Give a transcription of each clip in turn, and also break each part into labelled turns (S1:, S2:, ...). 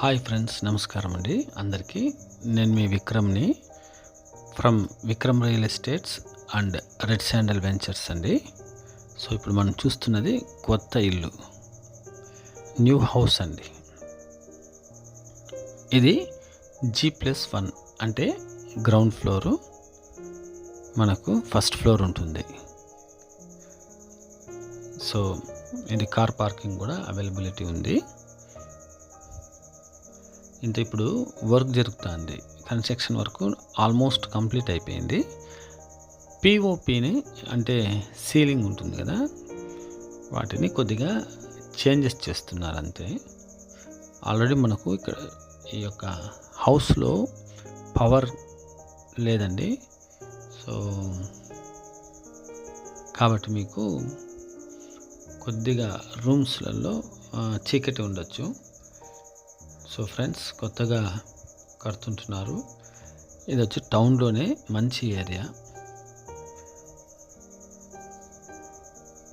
S1: Hi friends నమస్కారం అండి. అందరికీ నేను మీ విక్రమ్ని from Vikram real estates and red sandal ventures అండి. సో ఇప్పుడు మనం చూస్తున్నది కొత్త ఇల్లు న్యూ హౌస్ అండి. ఇది జీ ప్లస్ వన్ అంటే గ్రౌండ్ ఫ్లోరు మనకు ఫస్ట్ ఫ్లోర్ ఉంటుంది. సో ఇది కార్ పార్కింగ్ కూడా అవైలబిలిటీ ఉంది. ఇంత ఇప్పుడు వర్క్ జరుగుతుంది. కన్స్ట్రక్షన్ వర్క్ ఆల్మోస్ట్ కంప్లీట్ అయిపోయింది. పిఓపిని అంటే సీలింగ్ ఉంటుంది కదా వాటిని కొద్దిగా చేంజెస్ చేస్తున్నారు అంతే. ఆల్రెడీ మనకు ఇక్కడ ఈ యొక్క హౌస్లో పవర్ లేదండి. సో కాబట్టి మీకు కొద్దిగా రూమ్స్లలో చీకటి ఉండొచ్చు. సో ఫ్రెండ్స్ కొత్తగా కడుతుంటున్నారు. ఇది వచ్చి టౌన్లోనే మంచి ఏరియా.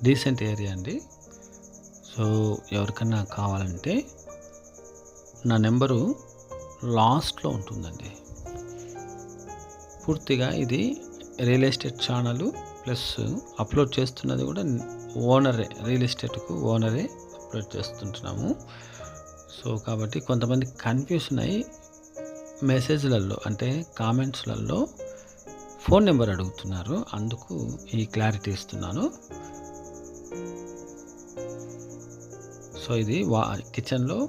S1: డీసెంట్ ఏరియా అండి. సో ఎవరికన్నా కావాలంటే నా నెంబరు లాస్ట్లో ఉంటుందండి. పూర్తిగా ఇది real estate channel plus upload చేస్తున్నది కూడా ఓనరే రియల్ ఎస్టేట్కు ఓనరే అప్లోడ్ చేస్తుంటున్నాము. సో కాబట్టి కొంతమంది కన్ఫ్యూషన్ అయ్యి మెసేజ్లలో అంటే కామెంట్స్లలో ఫోన్ నెంబర్ అడుగుతున్నారు. అందుకు ఈ క్లారిటీ ఇస్తున్నాను. సో ఇది వా కిచెన్లో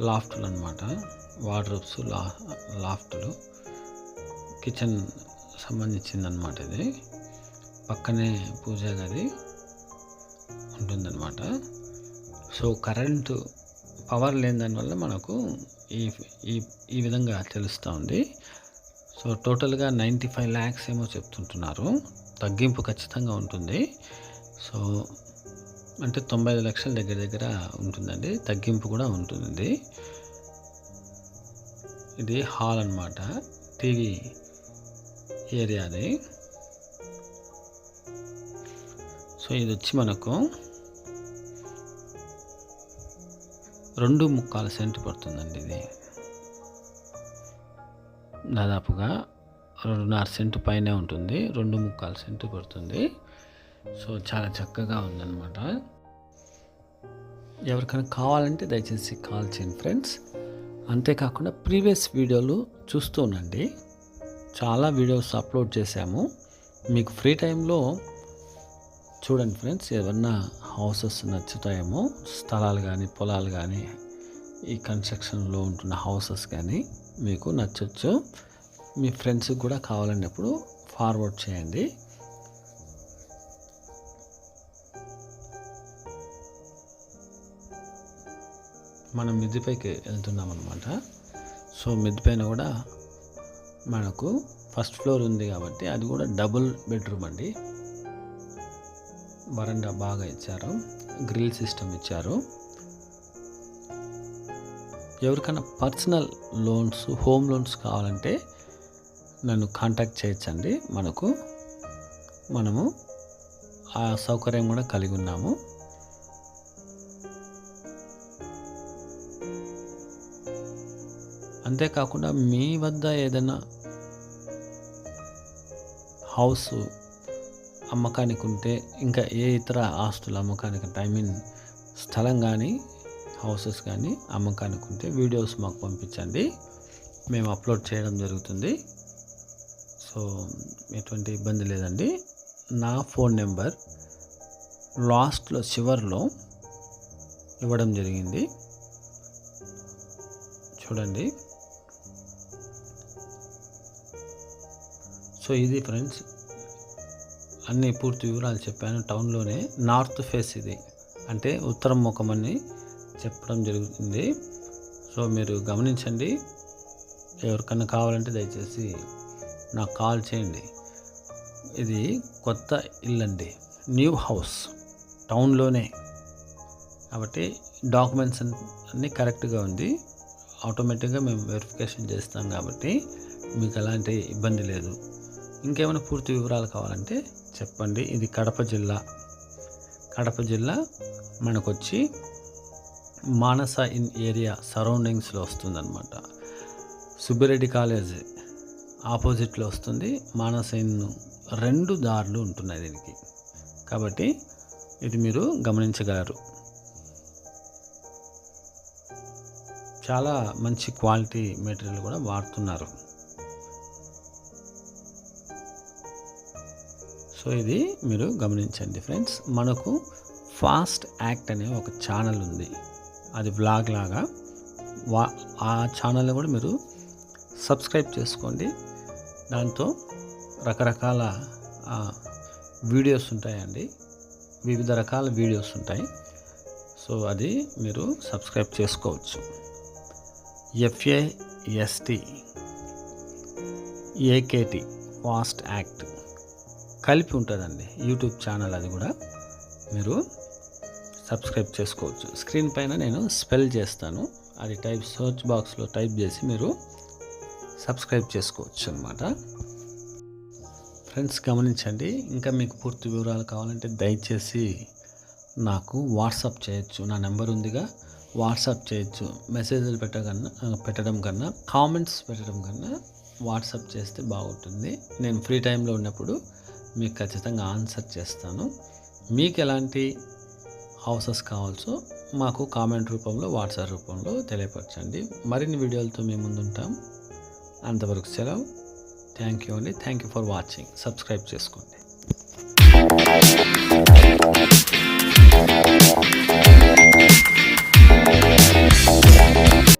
S1: లాఫ్ట్లు అనమాట వార్డ్రోబ్స్ లా లాఫ్టులు. కిచెన్ సంబంధించిందనమాట ఇది. పక్కనే పూజా గది ఉంటుందన్నమాట. సో కరెంటు పవర్ లేని దానివల్ల మనకు ఈ ఈ ఈ విధంగా తెలుస్తూ ఉంది. సో టోటల్గా నైంటీ ఫైవ్ ల్యాక్స్ ఏమో చెప్తుంటున్నారు. తగ్గింపు ఖచ్చితంగా ఉంటుంది. సో అంటే తొంభై ఐదు లక్షల దగ్గర దగ్గర ఉంటుందండి. తగ్గింపు కూడా ఉంటుంది ఇది హాల్ అనమాట టీవీ ఏరియాది. సో ఇది వచ్చి మనకు రెండు ముక్కాల సెంటు పడుతుందండి ఇది. దాదాపుగా రెండున్నర సెంటు పైనే ఉంటుంది. రెండు ముక్కాల సెంటు పడుతుంది. సో చాలా చక్కగా ఉందన్నమాట. ఎవరికైనా కావాలంటే దయచేసి కాల్ చేయండి ఫ్రెండ్స్. అంతేకాకుండా ప్రీవియస్ వీడియోలు చూస్తూ ఉండండి. చాలా వీడియోస్ అప్లోడ్ చేశాము. మీకు ఫ్రీ టైంలో చూడండి ఫ్రెండ్స్ ఏమన్నా హౌసెస్ నచ్చుతాయేమో స్థలాలు కానీ పొలాలు కానీ ఈ కన్స్ట్రక్షన్లో ఉంటున్న హౌసెస్ కానీ మీకు నచ్చవచ్చు మీ ఫ్రెండ్స్కి కూడా కావాలన్నప్పుడు ఫార్వర్డ్ చేయండి. మనం మిద్దిపైకి వెళ్తున్నాం అనమాట సో మిద్ది పైన కూడా మనకు ఫస్ట్ ఫ్లోర్ ఉంది కాబట్టి అది కూడా డబుల్ బెడ్రూమ్ అండి. వరండా బాగా ఇచ్చారు. గ్రిల్ సిస్టమ్ ఇచ్చారు. ఎవరికైనా పర్సనల్ లోన్స్ హోమ్ లోన్స్ కావాలంటే నన్ను కాంటాక్ట్ చేయొచ్చండి. మనకు మనము ఆ సౌకర్యం కూడా కలిగి ఉన్నాము. అంతేకాకుండా మీ వద్ద ఏదైనా హౌస్ అమ్మకానికి ఉంటే ఇంకా ఏ ఇతర ఆస్తులు అమ్మకానికి ఐ మీన్ స్థలం కానీ హౌసెస్ కానీ అమ్మకానికి ఉంటే వీడియోస్ మాకు పంపించండి. మేము అప్లోడ్ చేయడం జరుగుతుంది. సో ఎటువంటి ఇబ్బంది లేదండి. నా ఫోన్ నెంబర్ లాస్ట్లో చివర్లో ఇవ్వడం జరిగింది. చూడండి. సో ఇది ఫ్రెండ్స్ అన్ని పూర్తి వివరాలు చెప్పాను. టౌన్లోనే నార్త్ ఫేస్ ఇది. అంటే ఉత్తరం ముఖం అని చెప్పడం జరుగుతుంది. సో మీరు గమనించండి. ఎవరికన్నా కావాలంటే దయచేసి నాకు కాల్ చేయండి. ఇది కొత్త ఇల్లు అండి. New house. టౌన్లోనే. కాబట్టి డాక్యుమెంట్స్ అన్నీ కరెక్ట్గా ఉంది. ఆటోమేటిక్గా మేము వెరిఫికేషన్ చేస్తాం కాబట్టి మీకు ఎలాంటి ఇబ్బంది లేదు. ఇంకేమైనా పూర్తి వివరాలు కావాలంటే చెప్పండి. ఇది కడప జిల్లా. కడప జిల్లా మనకొచ్చి మానస ఇన్ ఏరియా సరౌండింగ్స్లో వస్తుందన్నమాట. సుబ్బిరెడ్డి కాలేజ్ ఆపోజిట్లో వస్తుంది. మానస ఇన్ రెండు దారులు ఉంటున్నాయి దీనికి. కాబట్టి ఇది మీరు గమనించగలరు. చాలా మంచి క్వాలిటీ మెటీరియల్ కూడా వాడుతున్నారు. సో ఇది మీరు గమనించండి ఫ్రెండ్స్. మనకు ఫాస్ట్ యాక్ట్ అనే ఒక ఛానల్ ఉంది. అది వ్లాగ్ లాగా. వా ఆ ఛానల్ని కూడా మీరు సబ్స్క్రైబ్ చేసుకోండి. దాంతో రకరకాల వీడియోస్ ఉంటాయండి. వివిధ రకాల వీడియోస్ ఉంటాయి. సో అది మీరు సబ్స్క్రైబ్ చేసుకోవచ్చు. F A S T A K T fast act. కలిపి ఉంటుందండి యూట్యూబ్ ఛానల్ అది కూడా. మీరు సబ్స్క్రైబ్ చేసుకోవచ్చు. స్క్రీన్ పైన నేను స్పెల్ చేస్తాను. అది టైప్ సర్చ్ బాక్స్లో టైప్ చేసి మీరు సబ్స్క్రైబ్ చేసుకోవచ్చు అనమాట ఫ్రెండ్స్ గమనించండి. ఇంకా మీకు పూర్తి వివరాలు కావాలంటే దయచేసి నాకు వాట్సాప్ చేయొచ్చు. నా నెంబర్ ఉందిగా. వాట్సాప్ చేయొచ్చు. మెసేజ్లు పెట్టకన్నా పెట్టడం కన్నా కామెంట్స్ పెట్టడం కన్నా వాట్సాప్ చేస్తే బాగుంటుంది. నేను ఫ్రీ టైంలో ఉన్నప్పుడు మీకు ఖచ్చితంగా ఆన్సర్ చేస్తాను. మీకు ఎలాంటి హౌసెస్ కావాల్సో మాకు కామెంట్ రూపంలో వాట్సాప్ రూపంలో తెలియపరచండి. మరిన్ని వీడియోలతో మేము ముందుంటాం. అంతవరకు సెలవు. థ్యాంక్ యూ అండి. Thank you for watching subscribe చేసుకోండి.